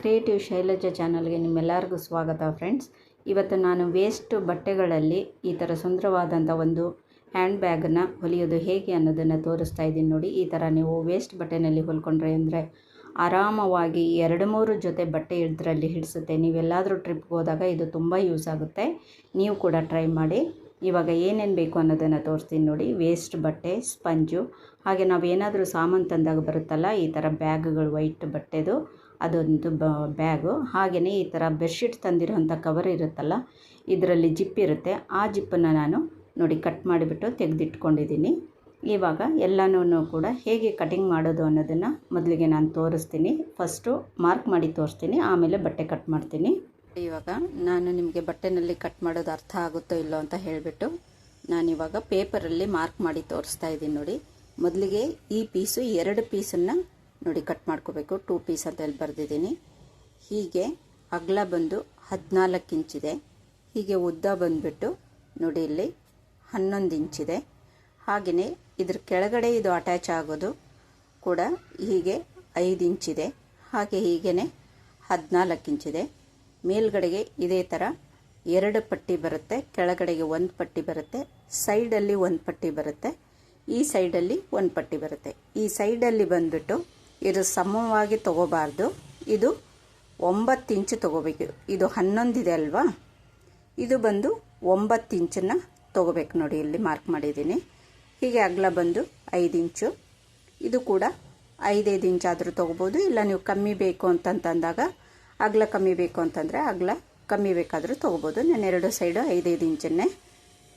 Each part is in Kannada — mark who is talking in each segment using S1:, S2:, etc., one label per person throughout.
S1: ಕ್ರಿಯೇಟಿವ್ ಶೈಲಜಾ ಚಾನಲ್ಗೆ ನಿಮ್ಮೆಲ್ಲರಿಗೂ ಸ್ವಾಗತ ಫ್ರೆಂಡ್ಸ್ ಇವತ್ತು ನಾನು ವೇಸ್ಟ್ ಬಟ್ಟೆಗಳಲ್ಲಿ ಈ ಥರ ಸುಂದರವಾದಂಥ ಒಂದು ಹ್ಯಾಂಡ್ ಬ್ಯಾಗನ್ನು ಹೊಲಿಯೋದು ಹೇಗೆ ಅನ್ನೋದನ್ನು ತೋರಿಸ್ತಾ ಇದ್ದೀನಿ ನೋಡಿ. ಈ ಥರ ನೀವು ವೇಸ್ಟ್ ಬಟ್ಟೆನಲ್ಲಿ ಹೊಲ್ಕೊಂಡ್ರೆ ಅಂದರೆ ಆರಾಮವಾಗಿ ಎರಡು ಮೂರು ಜೊತೆ ಬಟ್ಟೆ ಇದರಲ್ಲಿ ಹಿಡಿಸುತ್ತೆ. ನೀವೆಲ್ಲಾದರೂ ಟ್ರಿಪ್ಗೆ ಹೋದಾಗ ಇದು ತುಂಬ ಯೂಸ್ ಆಗುತ್ತೆ. ನೀವು ಕೂಡ ಟ್ರೈ ಮಾಡಿ. ಇವಾಗ ಏನೇನು ಬೇಕು ಅನ್ನೋದನ್ನು ತೋರಿಸ್ತೀನಿ ನೋಡಿ. ವೇಸ್ಟ್ ಬಟ್ಟೆ, ಸ್ಪಂಜು, ಹಾಗೆ ನಾವು ಏನಾದರೂ ಸಾಮಾನು ತಂದಾಗ ಬರುತ್ತಲ್ಲ, ಈ ಥರ ಬ್ಯಾಗ್ಗಳು ವೈಟ್ ಬಟ್ಟೆದು. ಅದೊಂದು ಬ್ಯಾಗು. ಹಾಗೆಯೇ ಈ ಥರ ಬೆಡ್ಶೀಟ್ ತಂದಿರೋಂಥ ಕವರ್ ಇರುತ್ತಲ್ಲ, ಇದರಲ್ಲಿ ಜಿಪ್ ಇರುತ್ತೆ. ಆ ಜಿಪ್ಪನ್ನು ನಾನು ನೋಡಿ ಕಟ್ ಮಾಡಿಬಿಟ್ಟು ತೆಗೆದಿಟ್ಕೊಂಡಿದ್ದೀನಿ. ಇವಾಗ ಎಲ್ಲನೂ ಕೂಡ ಹೇಗೆ ಕಟಿಂಗ್ ಮಾಡೋದು ಅನ್ನೋದನ್ನು ಮೊದಲಿಗೆ ನಾನು ತೋರಿಸ್ತೀನಿ. ಫಸ್ಟು ಮಾರ್ಕ್ ಮಾಡಿ ತೋರಿಸ್ತೀನಿ, ಆಮೇಲೆ ಬಟ್ಟೆ ಕಟ್ ಮಾಡ್ತೀನಿ. ಇವಾಗ ನಾನು ನಿಮಗೆ ಬಟ್ಟೆನಲ್ಲಿ ಕಟ್ ಮಾಡೋದು ಅರ್ಥ ಆಗುತ್ತೋ ಇಲ್ಲೋ ಅಂತ ಹೇಳಿಬಿಟ್ಟು ನಾನಿವಾಗ ಪೇಪರಲ್ಲಿ ಮಾರ್ಕ್ ಮಾಡಿ ತೋರಿಸ್ತಾ ಇದ್ದೀನಿ ನೋಡಿ. ಮೊದಲಿಗೆ ಈ ಪೀಸು ಎರಡು ಪೀಸನ್ನು ನೋಡಿ ಕಟ್ ಮಾಡ್ಕೋಬೇಕು. ಟೂ ಪೀಸ್ ಅಂತ ಹೇಳಿ ಬರೆದಿದ್ದೀನಿ. ಹೀಗೆ ಅಗಲ ಬಂದು ಹದಿನಾಲ್ಕು ಇಂಚಿದೆ ಹೀಗೆ ಉದ್ದ ಬಂದುಬಿಟ್ಟು ನೋಡಿ, ಇಲ್ಲಿ ಹನ್ನೊಂದು ಇಂಚಿದೆ ಹಾಗೆಯೇ ಇದ್ರ ಕೆಳಗಡೆ ಇದು ಅಟ್ಯಾಚ್ ಆಗೋದು ಕೂಡ ಹೀಗೆ ಐದು ಇಂಚಿದೆ ಹಾಗೆ ಹೀಗೇ ಹದಿನಾಲ್ಕು ಇಂಚಿದೆ ಮೇಲ್ಗಡೆಗೆ ಇದೇ ಥರ ಎರಡು ಪಟ್ಟಿ ಬರುತ್ತೆ, ಕೆಳಗಡೆಗೆ ಒಂದು ಪಟ್ಟಿ ಬರುತ್ತೆ ಸೈಡಲ್ಲಿ ಒಂದು ಪಟ್ಟಿ ಬರುತ್ತೆ, ಈ ಸೈಡಲ್ಲಿ ಒಂದು ಪಟ್ಟಿ ಬರುತ್ತೆ. ಈ ಸೈಡಲ್ಲಿ ಬಂದುಬಿಟ್ಟು ಇದು ಸಮವಾಗಿ ತಗೋಬಾರ್ದು. ಇದು ಒಂಬತ್ತು ಇಂಚು ತಗೋಬೇಕು. ಇದು ಹನ್ನೊಂದಿದೆ ಅಲ್ವಾ? ಇದು ಬಂದು ಒಂಬತ್ತು ಇಂಚನ್ನು ತೊಗೋಬೇಕು ನೋಡಿ, ಇಲ್ಲಿ ಮಾರ್ಕ್ ಮಾಡಿದ್ದೀನಿ. ಹೀಗೆ ಅಗಲ ಬಂದು ಐದು ಇಂಚು. ಇದು ಕೂಡ ಐದೈದು ಇಂಚಾದರೂ ತೊಗೋಬೋದು. ಇಲ್ಲ ನೀವು ಕಮ್ಮಿ ಬೇಕು ಅಂತಂತಂದಾಗ ಅಗಲ ಕಮ್ಮಿ ಬೇಕು ಅಂತಂದರೆ ಅಗಲ ಕಮ್ಮಿ ಬೇಕಾದರೂ ತೊಗೋಬೋದು. ನಾನು ಎರಡು ಸೈಡು ಐದೈದು ಇಂಚನ್ನೇ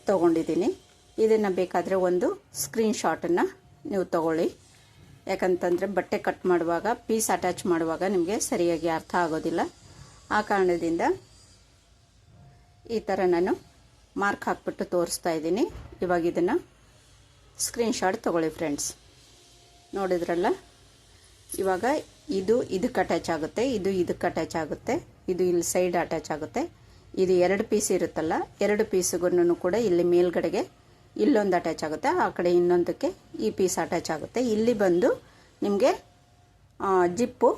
S1: ತೊಗೊಂಡಿದ್ದೀನಿ. ಇದನ್ನು ಬೇಕಾದರೆ ಒಂದು ಸ್ಕ್ರೀನ್ ಶಾಟನ್ನು ನೀವು ತೊಗೊಳ್ಳಿ. ಯಾಕಂತಂದರೆ ಬಟ್ಟೆ ಕಟ್ ಮಾಡುವಾಗ ಪೀಸ್ ಅಟ್ಯಾಚ್ ಮಾಡುವಾಗ ನಿಮಗೆ ಸರಿಯಾಗಿ ಅರ್ಥ ಆಗೋದಿಲ್ಲ. ಆ ಕಾರಣದಿಂದ ಈ ಥರ ನಾನು ಮಾರ್ಕ್ ಹಾಕ್ಬಿಟ್ಟು ತೋರಿಸ್ತಾ ಇದ್ದೀನಿ. ಇವಾಗ ಇದನ್ನು ಸ್ಕ್ರೀನ್ಶಾಟ್ ತೊಗೊಳ್ಳಿ ಫ್ರೆಂಡ್ಸ್ ನೋಡಿದ್ರಲ್ಲ? ಇವಾಗ ಇದು ಇದಕ್ಕೆ ಅಟ್ಯಾಚ್ ಆಗುತ್ತೆ, ಇದು ಇದಕ್ಕೆ ಅಟ್ಯಾಚ್ ಆಗುತ್ತೆ, ಇದು ಇಲ್ಲಿ ಸೈಡ್ ಅಟ್ಯಾಚ್ ಆಗುತ್ತೆ. ಇದು ಎರಡು ಪೀಸ್ ಇರುತ್ತಲ್ಲ, ಎರಡು ಪೀಸ್ಗೂ ಕೂಡ ಇಲ್ಲಿ ಮೇಲ್ಗಡೆಗೆ ಇಲ್ಲೊಂದು ಅಟ್ಯಾಚ್ ಆಗುತ್ತೆ, ಆ ಕಡೆ ಇನ್ನೊಂದಕ್ಕೆ ಈ ಪೀಸ್ ಅಟ್ಯಾಚ್ ಆಗುತ್ತೆ. ಇಲ್ಲಿ ಬಂದು ನಿಮಗೆ ಜಿಪ್ಪು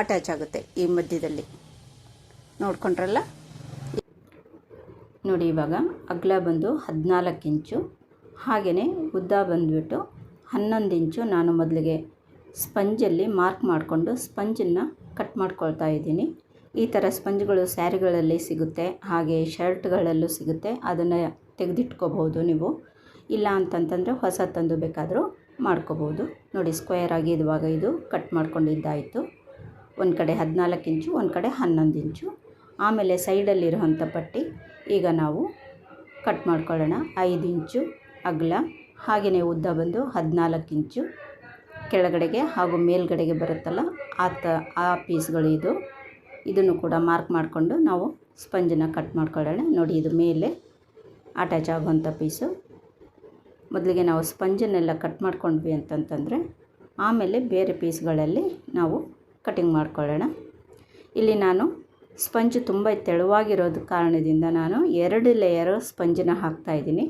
S1: ಅಟ್ಯಾಚ್ ಆಗುತ್ತೆ ಈ ಮಧ್ಯದಲ್ಲಿ. ನೋಡ್ಕೊಂಡ್ರಲ್ಲ? ನೋಡಿ ಇವಾಗ, ಅಗಲ ಬಂದು ಹದಿನಾಲ್ಕು ಇಂಚು ಹಾಗೆಯೇ ಉದ್ದ ಬಂದುಬಿಟ್ಟು ಹನ್ನೊಂದು ಇಂಚು ನಾನು ಮೊದಲಿಗೆ ಸ್ಪಂಜಲ್ಲಿ ಮಾರ್ಕ್ ಮಾಡಿಕೊಂಡು ಸ್ಪಂಜನ್ನು ಕಟ್ ಮಾಡ್ಕೊಳ್ತಾ ಇದ್ದೀನಿ. ಈ ಥರ ಸ್ಪಂಜ್ಗಳು ಸ್ಯಾರಿಗಳಲ್ಲಿ ಸಿಗುತ್ತೆ, ಹಾಗೆ ಶರ್ಟ್ಗಳಲ್ಲೂ ಸಿಗುತ್ತೆ. ಅದನ್ನು ತೆಗೆದಿಟ್ಕೋಬಹುದು ನೀವು. ಇಲ್ಲ ಅಂತಂತಂದರೆ ಹೊಸ ತಂದು ಬೇಕಾದರೂ ಮಾಡ್ಕೋಬೋದು. ನೋಡಿ ಸ್ಕ್ವೇರ್ ಆಗಿ ಇದುವಾಗ ಇದು ಕಟ್ ಮಾಡ್ಕೊಂಡಿದ್ದಾಯಿತು. ಒಂದು ಕಡೆ ಹದಿನಾಲ್ಕು ಇಂಚು, ಒಂದು ಕಡೆ ಹನ್ನೊಂದು ಇಂಚು. ಆಮೇಲೆ ಸೈಡಲ್ಲಿರುವಂಥ ಪಟ್ಟಿ ಈಗ ನಾವು ಕಟ್ ಮಾಡ್ಕೊಳ್ಳೋಣ. ಐದು ಇಂಚು ಅಗಲ ಹಾಗೆಯೇ ಉದ್ದ ಬಂದು ಹದಿನಾಲ್ಕು ಇಂಚು. ಕೆಳಗಡೆಗೆ ಹಾಗೂ ಮೇಲ್ಗಡೆಗೆ ಬರುತ್ತಲ್ಲ, ಆ ತ, ಆ ಪೀಸ್ಗಳು ಇದು. ಇದನ್ನು ಕೂಡ ಮಾರ್ಕ್ ಮಾಡಿಕೊಂಡು ನಾವು ಸ್ಪಂಜನ್ನು ಕಟ್ ಮಾಡ್ಕೊಳ್ಳೋಣ. ನೋಡಿ, ಇದು ಮೇಲೆ ಅಟ್ಯಾಚ್ ಆಗುವಂಥ ಪೀಸು. ಮೊದಲಿಗೆ ನಾವು ಸ್ಪಂಜನ್ನೆಲ್ಲ ಕಟ್ ಮಾಡ್ಕೊಂಡ್ವಿ ಅಂತಂತಂದರೆ, ಆಮೇಲೆ ಬೇರೆ ಪೀಸ್ಗಳಲ್ಲಿ ನಾವು ಕಟಿಂಗ್ ಮಾಡ್ಕೊಳ್ಳೋಣ. ಇಲ್ಲಿ ನಾನು ಸ್ಪಂಜ್ ತುಂಬ ತೆಳುವಾಗಿರೋದು ಕಾರಣದಿಂದ ನಾನು ಎರಡು ಲೇಯರು ಸ್ಪಂಜನ್ನು ಹಾಕ್ತಾಯಿದ್ದೀನಿ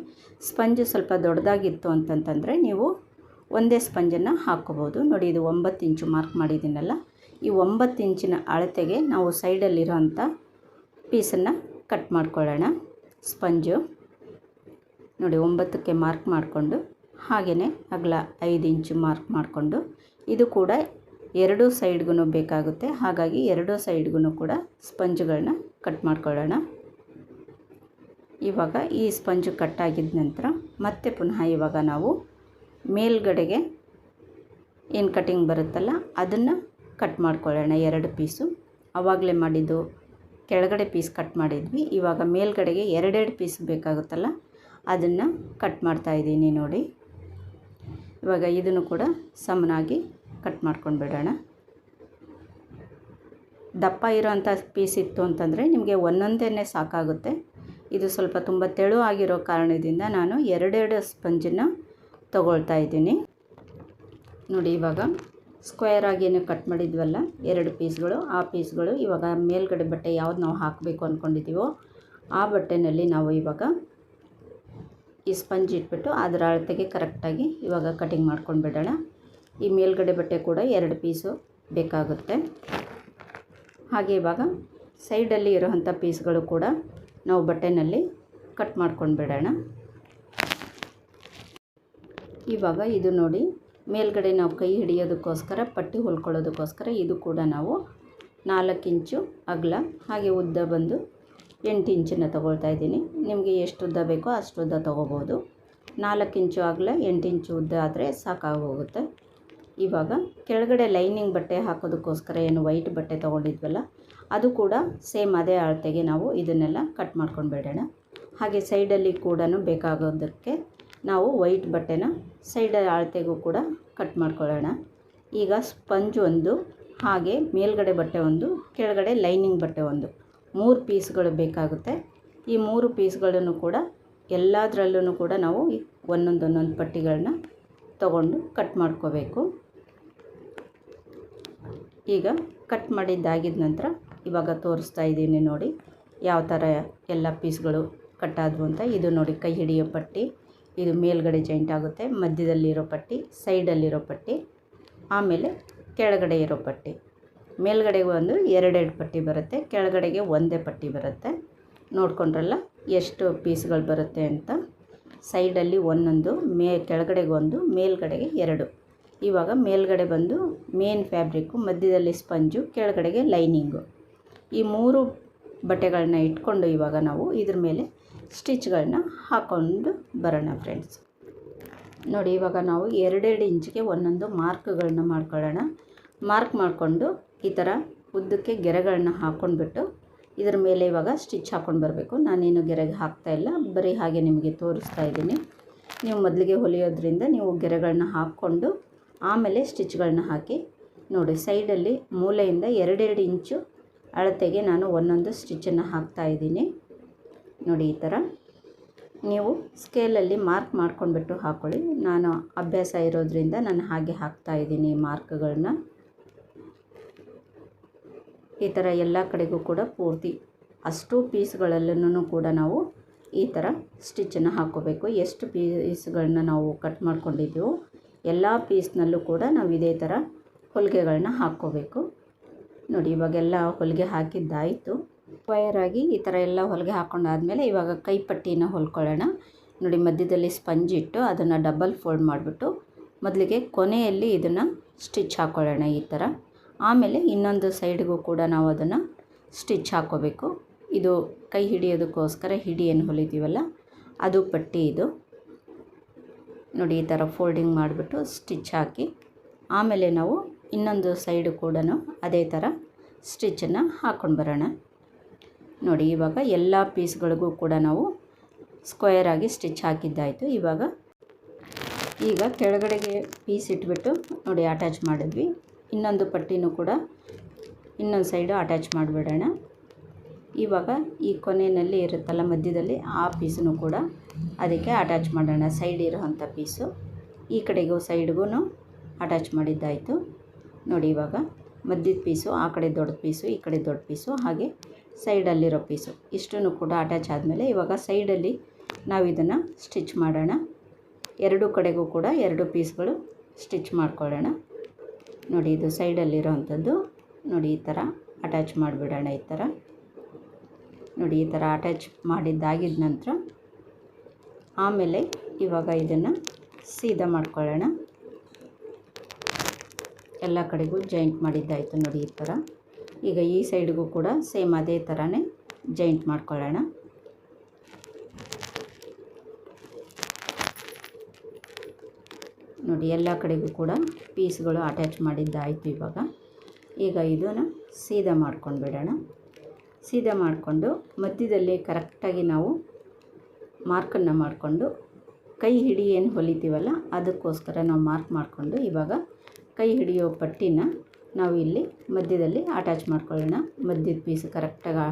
S1: ಸ್ಪಂಜ್ ಸ್ವಲ್ಪ ದೊಡ್ಡದಾಗಿತ್ತು ಅಂತಂತಂದರೆ ನೀವು ಒಂದೇ ಸ್ಪಂಜನ್ನು ಹಾಕ್ಕೋಬೋದು. ನೋಡಿ, ಇದು ಒಂಬತ್ತು ಇಂಚು ಮಾರ್ಕ್ ಮಾಡಿದ್ದೀನಲ್ಲ, ಈ ಒಂಬತ್ತು ಇಂಚಿನ ಅಳತೆಗೆ ನಾವು ಸೈಡಲ್ಲಿರೋ ಅಂಥ ಪೀಸನ್ನು ಕಟ್ ಮಾಡ್ಕೊಳ್ಳೋಣ. ಸ್ಪಂಜು ನೋಡಿ ಒಂಬತ್ತಕ್ಕೆ ಮಾರ್ಕ್ ಮಾಡಿಕೊಂಡು ಹಾಗೆಯೇ ಅಗಲ ಐದು ಇಂಚು ಮಾರ್ಕ್ ಮಾಡಿಕೊಂಡು, ಇದು ಕೂಡ ಎರಡೂ ಸೈಡ್ಗೂ ಬೇಕಾಗುತ್ತೆ. ಹಾಗಾಗಿ ಎರಡೂ ಸೈಡ್ಗೂ ಕೂಡ ಸ್ಪಂಜುಗಳನ್ನ ಕಟ್ ಮಾಡ್ಕೊಳ್ಳೋಣ. ಇವಾಗ ಈ ಸ್ಪಂಜು ಕಟ್ಟಾಗಿದ್ದ ನಂತರ ಮತ್ತೆ ಪುನಃ ಇವಾಗ ನಾವು ಮೇಲ್ಗಡೆಗೆ ಏನು ಕಟ್ಟಿಂಗ್ ಬರುತ್ತಲ್ಲ ಅದನ್ನು ಕಟ್ ಮಾಡ್ಕೊಳ್ಳೋಣ ಎರಡು ಪೀಸು ಆವಾಗಲೇ ಮಾಡಿದ್ದು ಕೆಳಗಡೆ ಪೀಸ್ ಕಟ್ ಮಾಡಿದ್ವಿ. ಇವಾಗ ಮೇಲ್ಗಡೆಗೆ ಎರಡೆರಡು ಪೀಸ್ ಬೇಕಾಗುತ್ತಲ್ಲ ಅದನ್ನು ಕಟ್ ಮಾಡ್ತಾ ಇದ್ದೀನಿ ನೋಡಿ. ಇವಾಗ ಇದನ್ನು ಕೂಡ ಸಮನಾಗಿ ಕಟ್ ಮಾಡ್ಕೊಂಡು ಬಿಡೋಣ. ದಪ್ಪ ಇರೋಂಥ ಪೀಸ್ ಇತ್ತು ಅಂತಂದರೆ ನಿಮಗೆ ಒಂದೊಂದೇ ಸಾಕಾಗುತ್ತೆ. ಇದು ಸ್ವಲ್ಪ ತುಂಬ ತೆಳು ಆಗಿರೋ ಕಾರಣದಿಂದ ನಾನು ಎರಡೆರಡು ಸ್ಪಂಜನ್ನು ತಗೊಳ್ತಾ ಇದ್ದೀನಿ. ನೋಡಿ ಇವಾಗ ಸ್ಕ್ವೇರ್ ಆಗಿ ಏನು ಕಟ್ ಮಾಡಿದ್ವಲ್ಲ, ಎರಡು ಪೀಸ್ಗಳು ಆ ಪೀಸ್ಗಳು ಇವಾಗ ಮೇಲ್ಗಡೆ ಬಟ್ಟೆ ಯಾವ್ದು ನಾವು ಹಾಕಬೇಕು ಅಂದ್ಕೊಂಡಿದ್ದೀವೋ ಆ ಬಟ್ಟೆನಲ್ಲಿ ನಾವು ಇವಾಗ ಈ ಸ್ಪಂಜ್ ಇಟ್ಬಿಟ್ಟು ಅದರ ಅಳತೆಗೆ ಕರೆಕ್ಟಾಗಿ ಇವಾಗ ಕಟಿಂಗ್ ಮಾಡ್ಕೊಂಡು ಬಿಡೋಣ. ಈ ಮೇಲ್ಗಡೆ ಬಟ್ಟೆ ಕೂಡ ಎರಡು ಪೀಸು ಬೇಕಾಗುತ್ತೆ. ಹಾಗೆ ಇವಾಗ ಸೈಡಲ್ಲಿ ಇರೋವಂಥ ಪೀಸ್ಗಳು ಕೂಡ ನಾವು ಬಟ್ಟೆನಲ್ಲಿ ಕಟ್ ಮಾಡ್ಕೊಂಡು ಬಿಡೋಣ. ಇವಾಗ ಇದು ನೋಡಿ, ಮೇಲ್ಗಡೆ ನಾವು ಕೈ ಹಿಡಿಯೋದಕ್ಕೋಸ್ಕರ, ಪಟ್ಟಿ ಹೊಲ್ಕೊಳ್ಳೋದಕ್ಕೋಸ್ಕರ ಇದು ಕೂಡ ನಾವು ನಾಲ್ಕು ಇಂಚು ಅಗಲ ಹಾಗೆ ಉದ್ದ ಬಂದು ಎಂಟು ಇಂಚನ್ನು ತೊಗೊಳ್ತಾ ಇದ್ದೀನಿ. ನಿಮಗೆ ಎಷ್ಟು ಉದ್ದ ಬೇಕೋ ಅಷ್ಟು ಉದ್ದ ತೊಗೋಬೋದು. ನಾಲ್ಕು ಇಂಚು ಆಗಲೇ ಎಂಟು ಇಂಚು ಉದ್ದ ಆದರೆ ಸಾಕಾಗೋಗುತ್ತೆ. ಇವಾಗ ಕೆಳಗಡೆ ಲೈನಿಂಗ್ ಬಟ್ಟೆ ಹಾಕೋದಕ್ಕೋಸ್ಕರ ಏನು ವೈಟ್ ಬಟ್ಟೆ ತೊಗೊಂಡಿದ್ವಲ್ಲ, ಅದು ಕೂಡ ಸೇಮ್ ಅದೇ ಅಳತೆಗೆ ನಾವು ಇದನ್ನೆಲ್ಲ ಕಟ್ ಮಾಡ್ಕೊಂಡು ಬಿಡೋಣ ಹಾಗೆ ಸೈಡಲ್ಲಿ ಕೂಡ ಬೇಕಾಗೋದಕ್ಕೆ ನಾವು ವೈಟ್ ಬಟ್ಟೆನ ಸೈಡ್ ಅಳತೆಗೂ ಕೂಡ ಕಟ್ ಮಾಡ್ಕೊಳ್ಳೋಣ. ಈಗ ಸ್ಪಂಜ್ ಒಂದು, ಹಾಗೆ ಮೇಲ್ಗಡೆ ಬಟ್ಟೆ ಒಂದು, ಕೆಳಗಡೆ ಲೈನಿಂಗ್ ಬಟ್ಟೆ ಒಂದು. ಮೂರು ಪೀಸ್ಗಳು ಬೇಕಾಗುತ್ತೆ. ಈ ಮೂರು ಪೀಸ್ಗಳನ್ನು ಕೂಡ ಎಲ್ಲದರಲ್ಲೂ ಕೂಡ ನಾವು ಒಂದೊಂದು ಒಂದೊಂದು ಪಟ್ಟಿಗಳನ್ನ ತಗೊಂಡು ಕಟ್ ಮಾಡ್ಕೋಬೇಕು. ಈಗ ಕಟ್ ಮಾಡಿದ್ದಾಗಿದ ನಂತರ ಇವಾಗ ತೋರಿಸ್ತಾ ಇದ್ದೀನಿ ನೋಡಿ ಯಾವ ಥರ ಎಲ್ಲ ಪೀಸ್ಗಳು ಕಟ್ಟಾದವು ಅಂತ. ಇದು ನೋಡಿ ಕೈ ಹಿಡಿಯೋ ಪಟ್ಟಿ, ಇದು ಮೇಲ್ಗಡೆ ಜಾಯಿಂಟ್ ಆಗುತ್ತೆ, ಮಧ್ಯದಲ್ಲಿರೋ ಪಟ್ಟಿ, ಸೈಡಲ್ಲಿರೋ ಪಟ್ಟಿ, ಆಮೇಲೆ ಕೆಳಗಡೆ ಇರೋ ಪಟ್ಟಿ. ಮೇಲ್ಗಡೆಗೆ ಒಂದು ಎರಡೆರಡು ಪಟ್ಟಿ ಬರುತ್ತೆ, ಕೆಳಗಡೆಗೆ ಒಂದೇ ಪಟ್ಟಿ ಬರುತ್ತೆ. ನೋಡ್ಕೊಂಡ್ರಲ್ಲ, ಎಷ್ಟು ಪೀಸ್ಗಳು ಬರುತ್ತೆ ಅಂತ. ಸೈಡಲ್ಲಿ ಒಂದೊಂದು, ಮೇ, ಕೆಳಗಡೆಗೆ ಒಂದು, ಮೇಲ್ಗಡೆಗೆ ಎರಡು. ಇವಾಗ ಮೇಲ್ಗಡೆ ಬಂದು ಮೇನ್ ಫ್ಯಾಬ್ರಿಕ್ಕು, ಮಧ್ಯದಲ್ಲಿ ಸ್ಪಂಜು, ಕೆಳಗಡೆಗೆ ಲೈನಿಂಗು. ಈ ಮೂರು ಬಟ್ಟೆಗಳನ್ನ ಇಟ್ಕೊಂಡು ಇವಾಗ ನಾವು ಇದ್ರ ಮೇಲೆ ಸ್ಟಿಚ್ಗಳನ್ನ ಹಾಕ್ಕೊಂಡು ಬರೋಣ ಫ್ರೆಂಡ್ಸ್. ನೋಡಿ, ಇವಾಗ ನಾವು ಎರಡೆರಡು ಇಂಚಿಗೆ ಒಂದೊಂದು ಮಾರ್ಕ್ಗಳನ್ನ ಮಾಡ್ಕೊಳ್ಳೋಣ. ಮಾರ್ಕ್ ಮಾಡಿಕೊಂಡು ಈ ಥರ ಉದ್ದಕ್ಕೆ ಗೆರೆಗಳನ್ನ ಹಾಕ್ಕೊಂಡ್ಬಿಟ್ಟು ಇದರ ಮೇಲೆ ಇವಾಗ ಸ್ಟಿಚ್ ಹಾಕ್ಕೊಂಡು ಬರಬೇಕು. ನಾನೇನು ಗೆರೆಗೆ ಹಾಕ್ತಾಯಿಲ್ಲ ಬರೀ ಹಾಗೆ ನಿಮಗೆ ತೋರಿಸ್ತಾ ಇದ್ದೀನಿ. ನೀವು ಮೊದಲಿಗೆ ಹೊಲಿಯೋದ್ರಿಂದ ನೀವು ಗೆರೆಗಳನ್ನ ಹಾಕ್ಕೊಂಡು ಆಮೇಲೆ ಸ್ಟಿಚ್ಗಳನ್ನ ಹಾಕಿ, ನೋಡಿ ಸೈಡಲ್ಲಿ ಮೂಲೆಯಿಂದ ಎರಡೆರಡು ಇಂಚು ಅಳತೆಗೆ ನಾನು ಒಂದೊಂದು ಸ್ಟಿಚ್ಚನ್ನು ಹಾಕ್ತಾ ಇದ್ದೀನಿ. ನೋಡಿ ಈ ಥರ. ನೀವು ಸ್ಕೇಲಲ್ಲಿ ಮಾರ್ಕ್ ಮಾಡ್ಕೊಂಡ್ಬಿಟ್ಟು ಹಾಕ್ಕೊಳ್ಳಿ ನಾನು ಅಭ್ಯಾಸ ಇರೋದ್ರಿಂದ ನಾನು ಹಾಗೆ ಹಾಕ್ತಾ ಇದ್ದೀನಿ ಮಾರ್ಕ್ಗಳನ್ನ ಈ ಥರ ಎಲ್ಲ ಕಡೆಗೂ ಕೂಡ ಪೂರ್ತಿ ಅಷ್ಟು ಪೀಸ್ಗಳಲ್ಲೂ ಕೂಡ ನಾವು ಈ ಥರ ಸ್ಟಿಚ್ಚನ್ನು ಹಾಕ್ಕೋಬೇಕು. ಎಷ್ಟು ಪೀಸ್ಗಳನ್ನ ನಾವು ಕಟ್ ಮಾಡ್ಕೊಂಡಿದ್ದೀವೋ ಎಲ್ಲ ಪೀಸ್ನಲ್ಲೂ ಕೂಡ ನಾವು ಇದೇ ಥರ ಹೊಲಿಗೆಗಳನ್ನ ಹಾಕ್ಕೋಬೇಕು. ನೋಡಿ, ಇವಾಗೆಲ್ಲ ಹೊಲಿಗೆ ಹಾಕಿದ್ದಾಯಿತು. ಸ್ಕ್ವಯರಾಗಿ ಈ ಥರ ಎಲ್ಲ ಹೊಲಿಗೆ ಹಾಕ್ಕೊಂಡಾದಮೇಲೆ ಇವಾಗ ಕೈಪಟ್ಟಿನ ಹೊಲ್ಕೊಳ್ಳೋಣ. ನೋಡಿ, ಮಧ್ಯದಲ್ಲಿ ಸ್ಪಂಜ್ ಇಟ್ಟು ಅದನ್ನು ಡಬಲ್ ಫೋಲ್ಡ್ ಮಾಡಿಬಿಟ್ಟು ಮೊದಲಿಗೆ ಕೊನೆಯಲ್ಲಿ ಇದನ್ನು ಸ್ಟಿಚ್ ಹಾಕ್ಕೊಳ್ಳೋಣ ಈ ಥರ. ಆಮೇಲೆ ಇನ್ನೊಂದು ಸೈಡ್ಗೂ ಕೂಡ ನಾವು ಅದನ್ನು ಸ್ಟಿಚ್ ಹಾಕ್ಕೋಬೇಕು. ಇದು ಕೈ ಹಿಡಿಯೋದಕ್ಕೋಸ್ಕರ ಹಿಡಿ ಏನು ಹೊಲಿತೀವಲ್ಲ, ಅದು ಪಟ್ಟಿ ಇದು. ನೋಡಿ, ಈ ಥರ ಫೋಲ್ಡಿಂಗ್ ಮಾಡಿಬಿಟ್ಟು ಸ್ಟಿಚ್ ಹಾಕಿ, ಆಮೇಲೆ ನಾವು ಇನ್ನೊಂದು ಸೈಡು ಕೂಡ ಅದೇ ಥರ ಸ್ಟಿಚ್ಚನ್ನು ಹಾಕ್ಕೊಂಡು ಬರೋಣ. ನೋಡಿ, ಇವಾಗ ಎಲ್ಲ ಪೀಸ್ಗಳಿಗೂ ಕೂಡ ನಾವು ಸ್ಕ್ವಯರಾಗಿ ಸ್ಟಿಚ್ ಹಾಕಿದ್ದಾಯಿತು ಇವಾಗ. ಈಗ ಕೆಳಗಡೆಗೆ ಪೀಸ್ ಇಟ್ಬಿಟ್ಟು ನೋಡಿ, ಅಟ್ಯಾಚ್ ಮಾಡಿದ್ವಿ. ಇನ್ನೊಂದು ಪಟ್ಟಿನೂ ಕೂಡ ಇನ್ನೊಂದು ಸೈಡು ಅಟ್ಯಾಚ್ ಮಾಡಿಬಿಡೋಣ. ಇವಾಗ ಈ ಕೊನೆಯಲ್ಲಿ ಇರುತ್ತಲ್ಲ ಮಧ್ಯದಲ್ಲಿ ಆ ಪೀಸನ್ನು ಕೂಡ ಅದಕ್ಕೆ ಅಟ್ಯಾಚ್ ಮಾಡೋಣ, ಸೈಡ್ ಇರೋವಂಥ ಪೀಸು. ಈ ಕಡೆಗೂ ಸೈಡ್ಗೂ ಅಟ್ಯಾಚ್ ಮಾಡಿದ್ದಾಯಿತು. ನೋಡಿ ಇವಾಗ ಮಧ್ಯದ ಪೀಸು, ಆ ಕಡೆ ದೊಡ್ಡ ಪೀಸು, ಈ ಕಡೆ ದೊಡ್ಡ ಪೀಸು, ಹಾಗೆ ಸೈಡಲ್ಲಿರೋ ಪೀಸು. ಇಷ್ಟನ್ನು ಕೂಡ ಅಟ್ಯಾಚ್ ಆದಮೇಲೆ ಇವಾಗ ಸೈಡಲ್ಲಿ ನಾವು ಇದನ್ನು ಸ್ಟಿಚ್ ಮಾಡೋಣ. ಎರಡು ಕಡೆಗೂ ಕೂಡ ಎರಡು ಪೀಸ್ಗಳು ಸ್ಟಿಚ್ ಮಾಡ್ಕೊಳ್ಳೋಣ. ನೋಡಿ, ಇದು ಸೈಡಲ್ಲಿರೋ ಅಂಥದ್ದು ನೋಡಿ, ಈ ಥರ ಅಟ್ಯಾಚ್ ಮಾಡಿಬಿಡೋಣ, ಈ ಥರ. ನೋಡಿ, ಈ ಥರ ಅಟ್ಯಾಚ್ ಮಾಡಿದ್ದಾಗಿದ್ದ ನಂತರ ಆಮೇಲೆ ಇವಾಗ ಇದನ್ನು ಸೀದಾ ಮಾಡ್ಕೊಳ್ಳೋಣ. ಎಲ್ಲ ಕಡೆಗೂ ಜಾಯಿಂಟ್ ಮಾಡಿದ್ದಾಯಿತು ನೋಡಿ, ಈ ಥರ. ಈಗ ಈ ಸೈಡ್ಗೂ ಕೂಡ ಸೇಮ್ ಅದೇ ಥರನೇ ಜಾಯಿಂಟ್ ಮಾಡ್ಕೊಳ್ಳೋಣ. ನೋಡಿ, ಎಲ್ಲ ಕಡೆಗೂ ಕೂಡ ಪೀಸ್ಗಳು ಅಟ್ಯಾಚ್ ಮಾಡಿದ್ದಾಯಿತು ಇವಾಗ. ಈಗ ಇದನ್ನು ಸೀದಾ ಮಾಡ್ಕೊಂಡು ಬಿಡೋಣ. ಸೀದಾ ಮಾಡಿಕೊಂಡು ಮಧ್ಯದಲ್ಲಿ ಕರೆಕ್ಟಾಗಿ ನಾವು ಮಾರ್ಕನ್ನು ಮಾಡಿಕೊಂಡು ಕೈ ಹಿಡಿ ಏನು ಹೊಲಿತೀವಲ್ಲ, ಅದಕ್ಕೋಸ್ಕರ ನಾವು ಮಾರ್ಕ್ ಮಾಡಿಕೊಂಡು ಇವಾಗ ಕೈ ಹಿಡಿಯೋ ಪಟ್ಟಿನ ನಾವು ಇಲ್ಲಿ ಮಧ್ಯದಲ್ಲಿ ಅಟ್ಯಾಚ್ ಮಾಡ್ಕೊಳ್ಳೋಣ. ಮಧ್ಯದ ಪೀಸ್ ಕರೆಕ್ಟಾಗಿ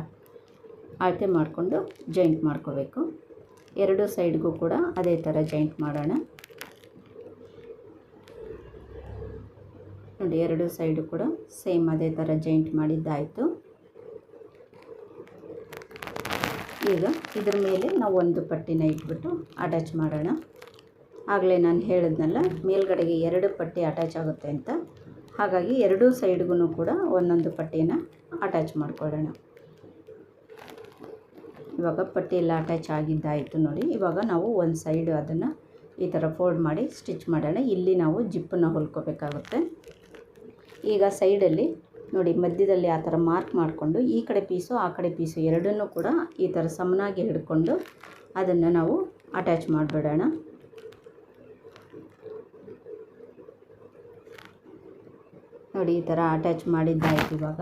S1: ಅಳತೆ ಮಾಡಿಕೊಂಡು ಜಾಯಿಂಟ್ ಮಾಡ್ಕೋಬೇಕು. ಎರಡು ಸೈಡ್ಗೂ ಕೂಡ ಅದೇ ಥರ ಜಾಯಿಂಟ್ ಮಾಡೋಣ. ನೋಡಿ, ಎರಡು ಸೈಡು ಕೂಡ ಸೇಮ್ ಅದೇ ಥರ ಜಾಯಿಂಟ್ ಮಾಡಿದ್ದಾಯಿತು. ಈಗ ಇದ್ರ ಮೇಲೆ ನಾವು ಒಂದು ಪಟ್ಟಿನ ಇಟ್ಬಿಟ್ಟು ಅಟ್ಯಾಚ್ ಮಾಡೋಣ. ಆಗಲೇ ನಾನು ಹೇಳಿದ್ನಲ್ಲ, ಮೇಲ್ಗಡೆಗೆ ಎರಡು ಪಟ್ಟಿ ಅಟ್ಯಾಚ್ ಆಗುತ್ತೆ ಅಂತ. ಹಾಗಾಗಿ ಎರಡೂ ಸೈಡ್ಗೂ ಕೂಡ ಒಂದೊಂದು ಪಟ್ಟಿನ ಅಟ್ಯಾಚ್ ಮಾಡ್ಕೊಳ್ಳೋಣ. ಇವಾಗ ಪಟ್ಟಿ ಎಲ್ಲ ಅಟ್ಯಾಚ್ ಆಗಿದ್ದಾಯಿತು ನೋಡಿ. ಇವಾಗ ನಾವು ಒಂದು ಸೈಡ್ ಅದನ್ನು ಈ ಥರ ಫೋಲ್ಡ್ ಮಾಡಿ ಸ್ಟಿಚ್ ಮಾಡೋಣ. ಇಲ್ಲಿ ನಾವು ಜಿಪ್ಪನ್ನು ಹೊಲ್ಕೋಬೇಕಾಗುತ್ತೆ. ಈಗ ಸೈಡಲ್ಲಿ ನೋಡಿ ಮಧ್ಯದಲ್ಲಿ ಆ ಥರ ಮಾರ್ಕ್ ಮಾಡಿಕೊಂಡು ಈ ಕಡೆ ಪೀಸು, ಆ ಕಡೆ ಪೀಸು ಎರಡನ್ನೂ ಕೂಡ ಈ ಥರ ಸಮನಾಗಿ ಹಿಡ್ಕೊಂಡು ಅದನ್ನು ನಾವು ಅಟ್ಯಾಚ್ ಮಾಡಿಬಿಡೋಣ. ನೋಡಿ ಈ ಥರ ಅಟ್ಯಾಚ್ ಮಾಡಿದ್ದಾಯಿತು ಇವಾಗ.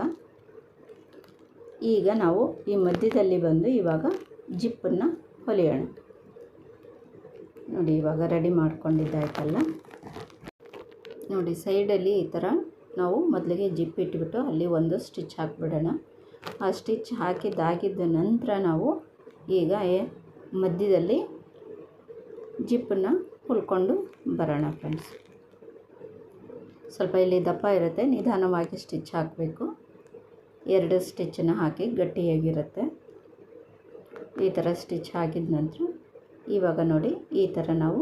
S1: ಈಗ ನಾವು ಈ ಮಧ್ಯದಲ್ಲಿ ಬಂದು ಇವಾಗ ಜಿಪ್ಪನ್ನು ಹೊಲಿಯೋಣ. ನೋಡಿ ಇವಾಗ ರೆಡಿ ಮಾಡ್ಕೊಂಡಿದ್ದಾಯ್ತಲ್ಲ. ನೋಡಿ ಸೈಡಲ್ಲಿ ಈ ಥರ ನಾವು ಮೊದಲಿಗೆ ಜಿಪ್ ಇಟ್ಬಿಟ್ಟು ಅಲ್ಲಿ ಒಂದು ಸ್ಟಿಚ್ ಹಾಕ್ಬಿಡೋಣ. ಆ ಸ್ಟಿಚ್ ಹಾಕಿದ್ದಾಗಿದ್ದ ನಂತರ ನಾವು ಈಗ ಮಧ್ಯದಲ್ಲಿ ಜಿಪ್ಪನ್ನು ಹುಲ್ಕೊಂಡು ಬರೋಣ ಫ್ರೆಂಡ್ಸ್. ಸ್ವಲ್ಪ ಇಲ್ಲಿ ದಪ್ಪ ಇರುತ್ತೆ, ನಿಧಾನವಾಗಿ ಸ್ಟಿಚ್ ಹಾಕಬೇಕು. ಎರಡು ಸ್ಟಿಚ್ಚನ್ನು ಹಾಕಿ ಗಟ್ಟಿಯಾಗಿರುತ್ತೆ. ಈ ಥರ ಸ್ಟಿಚ್ ಹಾಕಿದ ನಂತರ ಇವಾಗ ನೋಡಿ ಈ ಥರ ನಾವು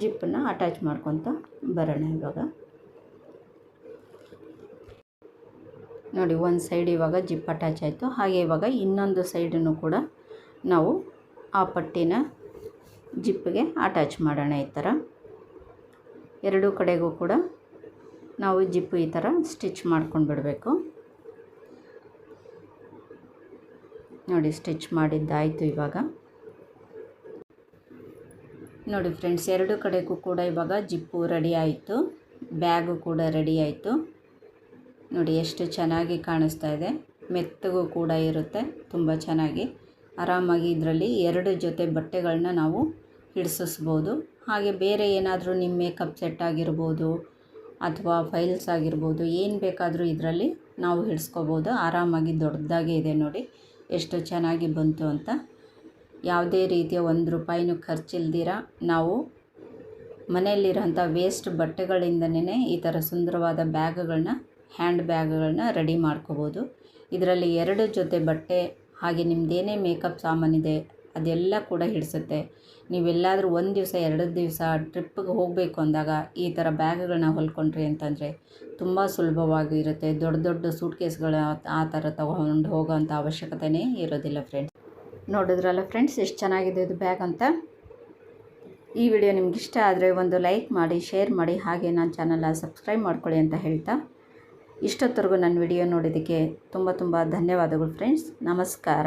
S1: ಜಿಪ್ಪನ್ನು ಅಟ್ಯಾಚ್ ಮಾಡ್ಕೊತ ಬರೋಣ ಇವಾಗ. ನೋಡಿ, ಒಂದು ಸೈಡ್ ಇವಾಗ ಜಿಪ್ ಅಟ್ಯಾಚ್ ಆಯಿತು. ಹಾಗೆ ಇವಾಗ ಇನ್ನೊಂದು ಸೈಡನ್ನು ಕೂಡ ನಾವು ಆ ಪಟ್ಟಿನ ಜಿಪ್ಪಿಗೆ ಅಟ್ಯಾಚ್ ಮಾಡೋಣ ಈ ಥರ. ಎರಡೂ ಕಡೆಗೂ ಕೂಡ ನಾವು ಜಿಪ್ ಈ ಥರ ಸ್ಟಿಚ್ ಮಾಡ್ಕೊಂಡು ಬಿಡಬೇಕು. ನೋಡಿ, ಸ್ಟಿಚ್ ಮಾಡಿದ್ದಾಯಿತು ಇವಾಗ. ನೋಡಿ ಫ್ರೆಂಡ್ಸ್, ಎರಡು ಕಡೆಗೂ ಕೂಡ ಇವಾಗ ಜಿಪ್ಪು ರೆಡಿ ಆಯಿತು. ಬ್ಯಾಗು ಕೂಡ ರೆಡಿ ಆಯಿತು. ನೋಡಿ ಎಷ್ಟು ಚೆನ್ನಾಗಿ ಕಾಣಿಸ್ತಾ ಇದೆ. ಮೆತ್ತಗೂ ಕೂಡ ಇರುತ್ತೆ, ತುಂಬ ಚೆನ್ನಾಗಿ. ಆರಾಮಾಗಿ ಇದರಲ್ಲಿ ಎರಡು ಜೊತೆ ಬಟ್ಟೆಗಳನ್ನ ನಾವು ಹಿಡಿಸಿಸ್ಬೋದು. ಹಾಗೆ ಬೇರೆ ಏನಾದರೂ ನಿಮ್ಮ ಮೇಕಪ್ ಸೆಟ್ ಆಗಿರ್ಬೋದು ಅಥವಾ ಫೈಲ್ಸ್ ಆಗಿರ್ಬೋದು, ಏನು ಬೇಕಾದರೂ ಇದರಲ್ಲಿ ನಾವು ಹಿಡಿಸ್ಕೋಬೋದು. ಆರಾಮಾಗಿ ದೊಡ್ಡದಾಗೇ ಇದೆ ನೋಡಿ, ಎಷ್ಟು ಚೆನ್ನಾಗಿ ಬಂತು ಅಂತ. ಯಾವುದೇ ರೀತಿಯ ಒಂದು ರೂಪಾಯಿನೂ ಖರ್ಚಿಲ್ದಿರ. ನಾವು ಮನೆಯಲ್ಲಿರೋಂಥ ವೇಸ್ಟ್ ಬಟ್ಟೆಗಳಿಂದನೇ ಈ ಥರ ಸುಂದರವಾದ ಬ್ಯಾಗ್ಗಳನ್ನ, ಹ್ಯಾಂಡ್ ಬ್ಯಾಗ್ಗಳನ್ನ ರೆಡಿ ಮಾಡ್ಕೋಬೋದು. ಇದರಲ್ಲಿ ಎರಡು ಜೊತೆ ಬಟ್ಟೆ, ಹಾಗೆ ನಿಮ್ಮದೇನೇ ಮೇಕಪ್ ಸಾಮಾನಿದೆ, ಅದೆಲ್ಲ ಕೂಡ ಹಿಡಿಸುತ್ತೆ. ನೀವೆಲ್ಲಾದರೂ ಒಂದು ದಿವಸ, ಎರಡು ದಿವಸ ಟ್ರಿಪ್ಪಿಗೆ ಹೋಗಬೇಕು ಅಂದಾಗ ಈ ಥರ ಬ್ಯಾಗ್ಗಳನ್ನ ಹೊಲ್ಕೊಂಡ್ರಿ ಅಂತಂದರೆ ತುಂಬ ಸುಲಭವಾಗಿರುತ್ತೆ ದೊಡ್ಡ ದೊಡ್ಡ ಸೂಟ್ ಕೇಸ್ಗಳ ಆ ಥರ ತಗೊಂಡು ಹೋಗೋವಂಥ ಅವಶ್ಯಕತೆಯೇ ಇರೋದಿಲ್ಲ ಫ್ರೆಂಡ್ಸ್ ನೋಡಿದ್ರಲ್ಲ ಫ್ರೆಂಡ್ಸ್ ಎಷ್ಟು ಚೆನ್ನಾಗಿದೆ ಇದು ಬ್ಯಾಗ್ ಅಂತ. ಈ ವಿಡಿಯೋ ನಿಮ್ಗೆ ಇಷ್ಟ ಆದರೆ ಒಂದು ಲೈಕ್ ಮಾಡಿ ಶೇರ್ ಮಾಡಿ, ಹಾಗೆ ನನ್ನ ಚಾನಲ್ನ ಸಬ್ಸ್ಕ್ರೈಬ್ ಮಾಡ್ಕೊಳ್ಳಿ ಅಂತ ಹೇಳ್ತಾ. ಇಷ್ಟೊತ್ತರೆಗೂ ನನ್ನ ವಿಡಿಯೋ ನೋಡಿದ್ದಕ್ಕೆ ತುಂಬ ತುಂಬ ಧನ್ಯವಾದಗಳು ಫ್ರೆಂಡ್ಸ್ ನಮಸ್ಕಾರ.